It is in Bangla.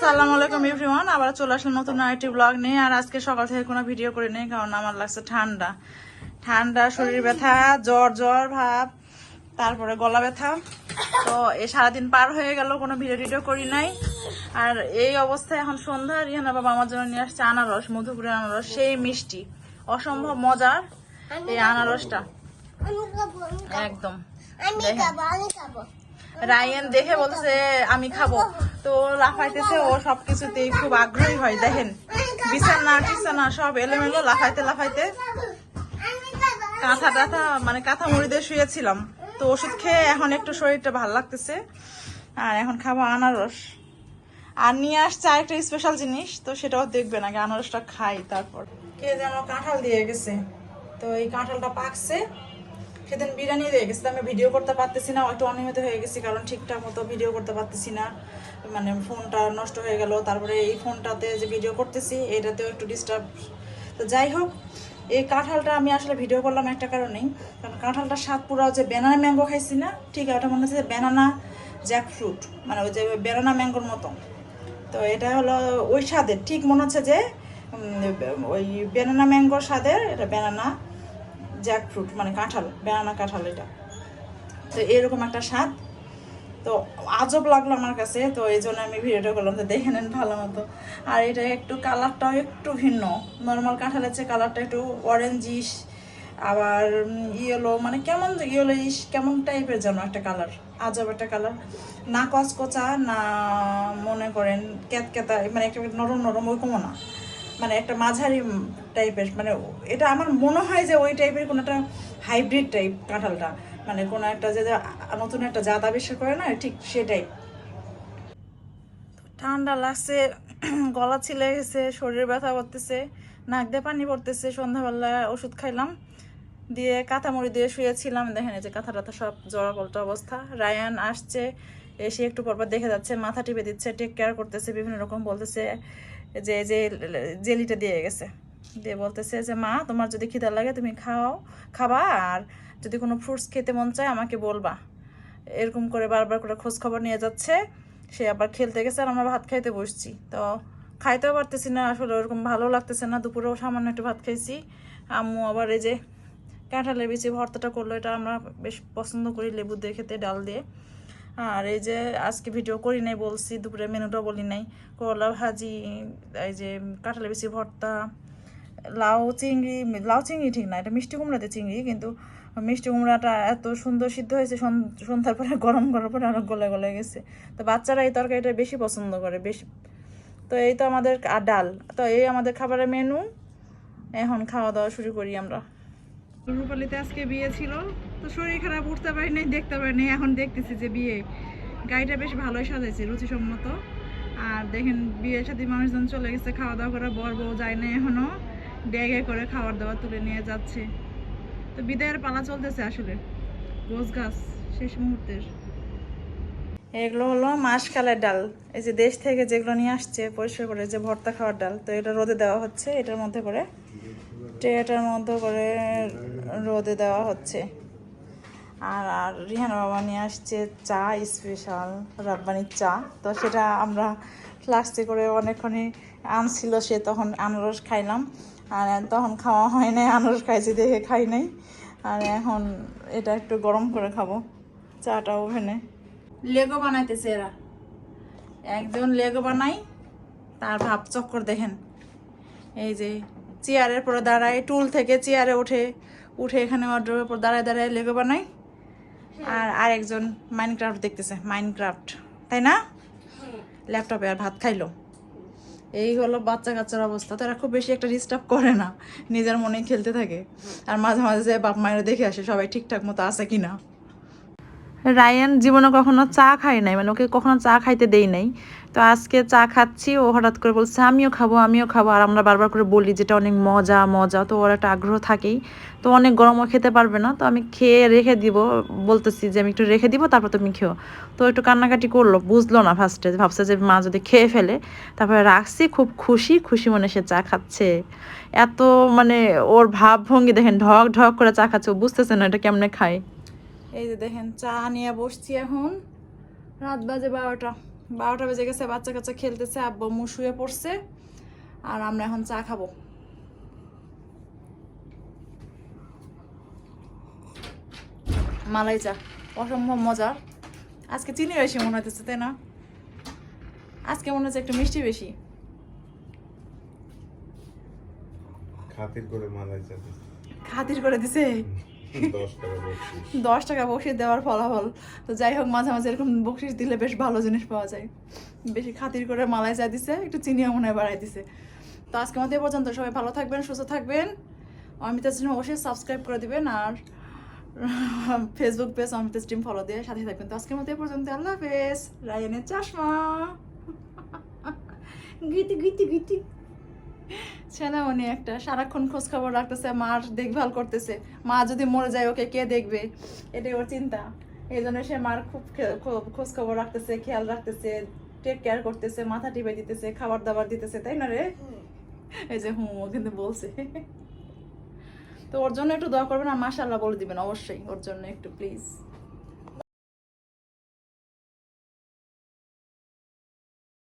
আসসালামু আলাইকুম এভরিওয়ান আবার চলে আসলাম নতুন আরেকটি ব্লগ নিয়ে আর আজকে সকাল থেকে কোনো ভিডিও করি নেই কারণ আমার লাগছে ঠান্ডা। ঠান্ডা শরীর ব্যথা জ্বর জ্বর ভাব তারপরে গলা ব্যথা। তো এ সারাদিন পার হয়ে গেল কোনো ভিডিও টিডিও করি নাই। আর এই অবস্থায় এখন সন্ধ্যা রিহানা বাবা আমার জন্য নিয়ে আসছে আনারস মধুপুরের আনারস সেই মিষ্টি। অসম্ভব মজার এই আনারসটা। একদম। আমি খাব আমি খাব। রায়ান দেখে বলছে আমি খাব। তো লাফাইতেছে, ও সবকিছুতেই খুব আগ্রহী হয়। দেখেন, বিছানা, টিছানা সব এলোমেলো, লাফাইতে লাফাইতে কাঁথা টাথা মানে কাঁথা মুড়ি দিয়ে শুয়েছিলাম। তো ওষুধ খেয়ে এখন একটু শরীরটা ভালো লাগতেছে। আর এখন খাব আনারস। আর নিয়ে আসছে আরেকটা স্পেশাল জিনিস, তো সেটাও দেখবেন আগে আনারসটা খাই তারপর। কে যেন কাঁঠাল দিয়ে গেছে। তো এই কাঁঠালটা পাকছে। সেদিন বিরিয়ানি দিয়ে গেছে, আমি ভিডিও করতে পারতেছি না, একটু অনিয়মিত হয়ে গেছি, কারণ ঠিকঠাক মতো ভিডিও করতে পারতেছি না। মানে ফোনটা নষ্ট হয়ে গেল, তারপরে এই ফোনটাতে যে ভিডিও করতেছি, এটাতেও একটু ডিস্টার্ব তো যাই হোক, এই কাঁঠালটা আমি আসলে ভিডিও করলাম একটা কারণেই, কারণ কাঁঠালটা স্বাদ পুরো যে ব্যানানা ম্যাঙ্গো খাইছি না, ঠিক ওটা মনে হচ্ছে ব্যানানা জ্যাক ফ্রুট মানে ওই যে ব্যানানা ম্যাঙ্গোর মতো। তো এটা হলো ওই স্বাদের, ঠিক মনে হচ্ছে যে ওই ব্যানানা ম্যাঙ্গোর স্বাদের, এটা ব্যানানা জ্যাক ফ্রুট মানে কাঁঠাল বেড়ানা কাঁঠাল এটা। তো এরকম একটা স্বাদ। তো আজব লাগল আমার কাছে, তো এই জন্য আমি ভিডিওটা করলাম, তো দেখে নেন ভালো মতো। আর এটা একটু কালারটাও একটু ভিন্ন। নর্মাল কাঁঠালের চেয়ে কালারটা একটু অরেঞ্জিশ আবার ইয়েলো মানে কেমন ইয়েলোইশ কেমন টাইপের যেন একটা কালার, আজব একটা কালার। না কচকচা, না মনে করেন ক্যাতক্যাতা মানে একটা নরম নরম ওইরকমও না। মানে একটা মাঝারি টাইপের মানে এটা আমার মনে হয় যে ওই টাইপের কোনো একটা হাইব্রিড টাইপ কাঁঠালটা। মানে কোনো একটা যে নতুন একটা জাত আবিষ্কার করে না, ঠিক সেটাই ঠান্ডা লাগছে, গলা ছিলে গেছে, শরীর ব্যথা করতেছে, নাক দিয়ে পানি পড়তেছে, সন্ধ্যাবেলা ওষুধ খাইলাম, দিয়ে কাঁথা মুড়ি দিয়ে শুয়েছিলাম, দেখেন এই যে কাঁথা টাথা সব জড়া পল্টা অবস্থা। রায়ান আসছে, এসে একটু পরপর দেখে যাচ্ছে, মাথা টিপে দিচ্ছে টেক কেয়ার করতেছে, বিভিন্ন রকম বলতেছে যে যে, জেলিটা দিয়ে গেছে। দিয়ে বলতেছে যে, মা, তোমার যদি খিদা লাগে তুমি খাও, খাবা, আর যদি কোনো ফ্রুটস খেতে মন চায় আমাকে বলবা। এরকম করে বারবার করে খোঁজ খবর নিয়ে যাচ্ছে। সে আবার খেলতে গেছে আর আমরা ভাত খাইতে বসছি। তো খাইতেও পারতেছি না, আসলে ওরকম ভালো লাগতেছে না। দুপুরেও সামান্য একটু ভাত খাইছি। আম্মু আবার এই যে কাঁঠালের বিচি ভর্তাটা করল, এটা আমরা বেশ পছন্দ করি, লেবু দিয়ে খেতে, ডাল দিয়ে। আর এই যে আজকে ভিডিও করি নাই, বলছি, দুপুরে মেনুটা বলি নাই। করলা ভাজি, এই যে কাঁঠালের বিচি ভর্তা, লাউ চিংড়ি লাউ চিংড়ি ঠিক না, এটা মিষ্টি কুমড়াতে চিংড়ি, কিন্তু মিষ্টি কুমড়াটা এত সুন্দর সিদ্ধ হয়েছে, সন- সন্ধ্যার পরে, গরম করার পরে আরও গলে গলে গেছে। তো বাচ্চারা এই তরকারিটা বেশি পছন্দ করে, বেশি, তো এই তো আমাদের আর ডাল। তো এই আমাদের খাবারের মেনু এখন খাওয়া দাওয়া শুরু করি আমরা। রূপালিতে আজকে বিয়ে ছিল। তো শরীর খারাপ, উঠতে পারি নাই, দেখতে পারি নাই। এখন দেখতেছি যে বিয়ে। গাড়িটা বেশ ভালোই সাজাইছে, রুচিসম্মত। আর দেখেন, বিয়ের সাথে মানুষজন চলে গেছে খাওয়া দাওয়া করে বর বউ যায় না এখনও ড্যাগে করে খাবার দাবার তুলে নিয়ে যাচ্ছে। তো বিদায়ের পালা চলতেছে আসলে। গোছ গাছ, শেষ মুহূর্তের। এগুলো হলো মাসকালের ডাল। এই যে দেশ থেকে যেগুলো নিয়ে আসছে, পরিষ্কার করে যে ভর্তা খাওয়ার ডাল, তো এটা রোদে দেওয়া হচ্ছে, এটার মধ্যে করে ট্রেটার মধ্যে করে রোদে দেওয়া হচ্ছে। আর আর রিহান বাবা নিয়ে আসছে চা স্পেশাল রাব্বানির চা। তো সেটা আমরা ফ্লাক্সে করে অনেকক্ষণই আনছিল, সে তখন আনারস খাইলাম। আর তখন খাওয়া হয় নাই, আনারস খাইছি দেখে খাই নাই। আর এখন এটা একটু গরম করে খাব, চাটা ওভেনে। লেগো বানাইতেছে এরা। একজন লেগো বানাই, তার ভাব চক্কর দেখেন। এই যে চেয়ারের পরে দাঁড়ায়, টুল থেকে চেয়ারে উঠে উঠে এখানে অর্ডারের উপর দাঁড়ায় দাঁড়ায় লেগো বানাই আর আরেকজন মাইনক্রাফট দেখতেছে মাইনক্রাফট তাই না? ল্যাপটপে আর ভাত খাইলো। এই হলো বাচ্চা কাচ্চার অবস্থা। তারা খুব বেশি একটা ডিস্টার্ব করে না। নিজের মনেই খেলতে থাকে। আর মাঝে মাঝে বাপ মায়েরা দেখে আসে, সবাই ঠিকঠাক মতো আছে কিনা। রায়ান জীবনে কখনো চা খায় নাই মানে ওকে কখনো চা খাইতে দেই নাই। তো আজকে চা খাচ্ছি, ও হঠাৎ করে বলছে, আমিও খাব আমিও খাব। আর আমরা বারবার করে বলি যেটা অনেক মজা মজা। তো ওর একটা আগ্রহ থাকেই। তো অনেক গরমও খেতে পারবে না, তো আমি খেয়ে রেখে দিব। বলতেছি যে, আমি একটু রেখে দিব, তারপর তুমি খেও। তো একটু কান্নাকাটি করল, বুঝলো না ফার্স্টে ভাবছে যে, মা যদি খেয়ে ফেলে, তারপরে রাখছি। খুব খুশি খুশি মনে সে চা খাচ্ছে। এত মানে ওর ভাবভঙ্গি দেখেন, ঢক ঢক করে চা খাচ্ছে। ও বুঝতেছে না এটা কেমনে খায়। এই যে দেখেন চা নিয়ে বসছি এখন। রাত বাজে বারোটা। বারোটা বেজে গেছে বাচ্চা কাচ্চা খেলতেছে আব্বু আম্মু শুয়ে পড়ছে আর আমরা এখন চা খাব। মালাই চা অসম্ভব মজার। আজকে চিনি বেশি মনে হইতেছে তাই না? আজকে মনে হচ্ছে একটু মিষ্টি বেশি। খাতির করে মালাই চাতে খাতির করে দিছে? দশ টাকা বকশিস। দেওয়ার ফলাফল। তো যাই হোক মাঝে মাঝে এরকম বকশিস দিলে বেশ ভালো জিনিস পাওয়া যায়। বেশি খাতির করে মালাই চা দিছে, একটু চিনিও মনে হয় বাড়াই দিছে। তো আজকে এ পর্যন্ত। সবাই ভালো থাকবেন, সুস্থ থাকবেন। অমিতা স্ট্রিম অবশ্যই সাবস্ক্রাইব করে দিবেন আর Facebook page Amita stream follow দিয়ে সাথে থাকবেন। তো আজকের মতো পর্যন্ত। আল্লাহ হাফেজ। রায়ানের চশমা। গীতি গীতি গীতি ছেলে উনি একটা সারাক্ষণ খোঁজ খবর রাখতেছে মার দেখভাল করতেছে। মা যদি মরে যায় ওকে কে দেখবে? এটাই ওর চিন্তা। এই জন্য সে মার খুব খোঁজ খবর রাখতেছে খেয়াল রাখতেছে টেক কেয়ার করতেছে মাথা টিপে দিতেছে খাবার দাবার দিতেছে তাই না রে? এই যে হুম ও কিন্তু বলছে। তো ওর জন্য একটু দোয়া করবেন আর মাশাল্লাহ বলে দিবেন অবশ্যই। ওর জন্য একটু প্লিজ